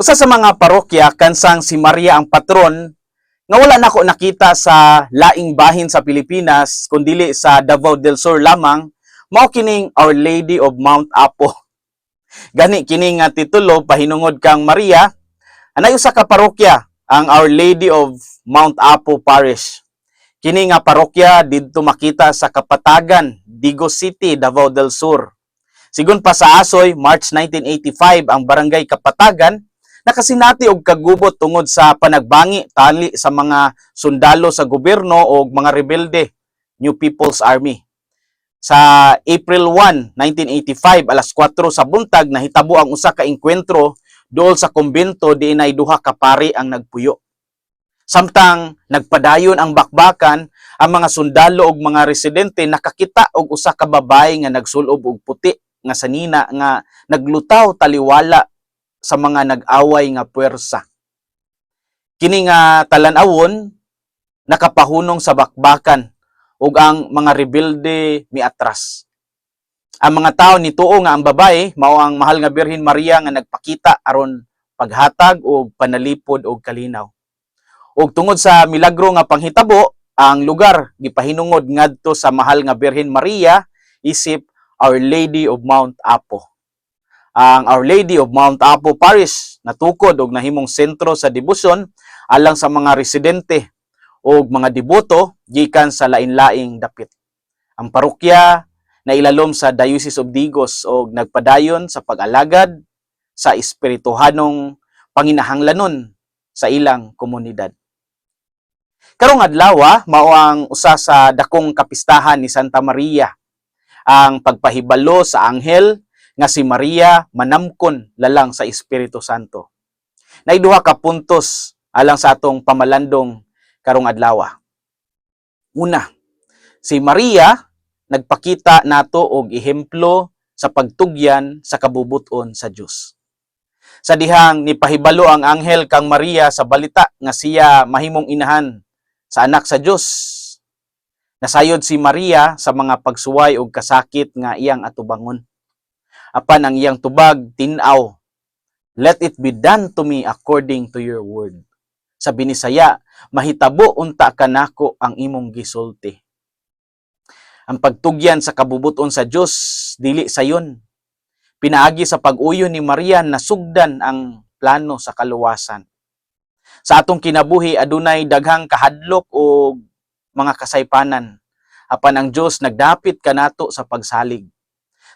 Usa sa mga parokya kansang si Maria ang patron nga wala nako nakita sa laing bahin sa Pilipinas kundili sa Davao del Sur lamang mao kining Our Lady of Mount Apo. Gani kini nga titulo pahinungod kang Maria anay usa ka parokya ang Our Lady of Mount Apo Parish. Kini nga parokya didto makita sa Kapatagan, Digo City, Davao del Sur. Sigun pa sa Asoy, March 1985 ang barangay Kapatagan nakasinati og kagubot tungod sa panagbangi tali sa mga sundalo sa gobyerno o mga rebelde, New People's Army. Sa April 1, 1985, alas 4 sa buntag nahitabo ang usa ka engkwentro dool sa kumbento di inay duha ka pari ang nagpuyo. Samtang nagpadayon ang bakbakan, ang mga sundalo ug mga residente nakakita og usa ka babae nga nagsulob og puti nga sanina nga naglutaw taliwala sa mga nag-away nga puwersa. Kini nga talan-awon nakapahunong sa bakbakan ug ang mga rebelde miatras. Ang mga tao nituo nga ang babae mao ang mahal nga Birhen Maria nga nagpakita aron paghatag og panalipod og kalinaw. Ug tungod sa milagro nga panghitabo, ang lugar gipahinungod ngadto sa mahal nga Birhen Maria isip Our Lady of Mount Apo ang Our Lady of Mount Apo Parish natukod og nahimong sentro sa debosyon alang sa mga residente o mga deboto gikan sa lain-laing dapit. Ang parokya na ilalom sa Diocese of Digos og nagpadayon sa pag-alagad sa espirituhanong panginahanglanon sa ilang komunidad. Karong adlaw mao ang usa sa dakong kapistahan ni Santa Maria ang pagpahibalo sa anghel nga si Maria manamkon lalang sa Espiritu Santo. Naiduha ka puntos alang sa atong pamalandong karong adlaw. Una, si Maria nagpakita nato og ehemplo sa pagtugyan sa kabubuton sa Dios. Sa dihang nipahibalo ang anghel kang Maria sa balita nga siya mahimong inahan sa anak sa Dios. Nasayod si Maria sa mga pagsuway og kasakit nga iyang atubangon apan ang iyang tubag tinaw. Let it be done to me according to your word. Sa binisaya mahitabo unta kanako ang imong gisulti. Ang pagtugyan sa kabubuton sa Dios dili sayon pinaagi sa pag-uyo ni Maria nasugdan ang plano sa kaluwasan. Sa atong kinabuhi adunay daghang kahadlok o mga kasaypanan. Apan ang Dios nagdapit kanato sa pagsalig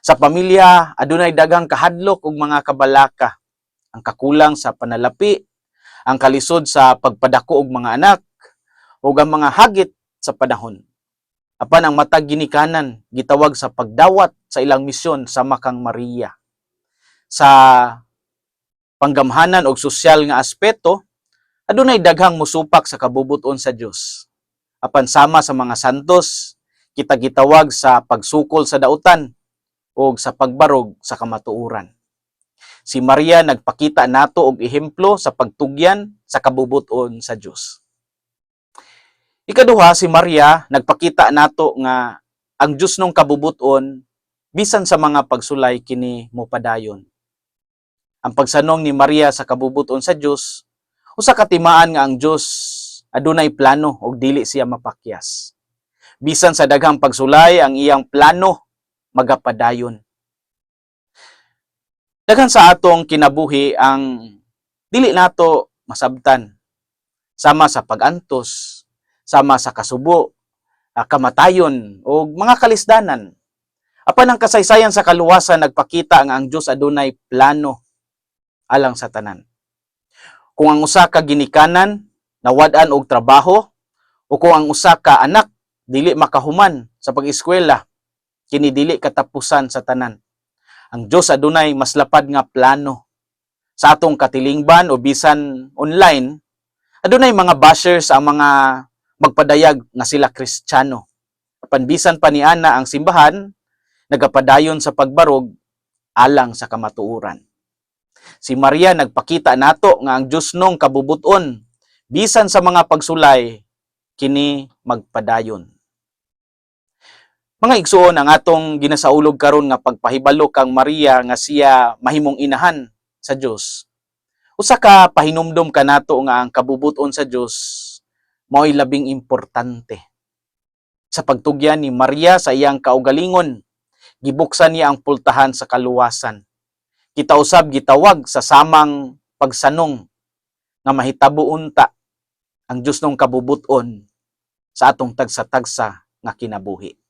sa pamilya, adunay dagang kahadlok ug mga kabalaka. Ang kakulang sa panalapi, ang kalisod sa pagpadako og mga anak, ug ang mga hagit sa panahon. Apan ang matag ginikanan gitawag sa pagdawat sa ilang misyon sa Makang Maria. Sa panggamhanan og sosyal nga aspeto, adunay daghang musupak sa kabubuton sa Dios. Apan sama sa mga santos, kita gitawag sa pagsukol sa dautan o sa pagbarog sa kamatuuran. Si Maria nagpakita nato og ehemplo sa pagtugyan sa kabubuton sa Dios. Ikaduha si Maria nagpakita nato nga ang Dios nung kabubuton bisan sa mga pagsulay kini mopadayon. Ang pagsanong ni Maria sa kabubuton sa Dios usa ka timaan nga ang Dios adunay plano og dili siya mapakyas. Bisan sa daghang pagsulay ang iyang plano magapadayon. Daghan sa atong kinabuhi ang dili nato masabtan sama sa pagantos, sama sa kasubo, ah, kamatayon o mga kalisdanan. Apan ang kasaysayan sa kaluwasan nagpakita nga ang Dios adunay plano alang sa tanan. Kung ang usa ka ginikanan nawad-an og trabaho o kung ang usa ka anak dili makahuman sa pag-eskwela kini dili katapusan sa tanan. Ang Dios adunay mas lapad nga plano sa atong katilingban o bisan online. Adunay mga bashers ang mga magpadayag nga sila Kristiyano. Apan bisan pa ni ana ang simbahan nagapadayon sa pagbarog alang sa kamatuuran. Si Maria nagpakita nato nga ang Dios nung kabubuton bisan sa mga pagsulay kini magpadayon. Mga igsuon ang atong ginasaulog karon nga pagpahibalo kang Maria nga siya mahimong inahan sa Dios. Usa ka pahinumdom kanato nga ang kabubuton sa Dios mao'y labing importante. Sa pagtugyan ni Maria sa iyang kaugalingon, gibuksan niya ang pultahan sa kaluwasan. Kita usab gitawag sa samang pagsanong nga mahitabo unta ang Dios nung kabubuton sa atong tagsa-tagsa nga kinabuhi.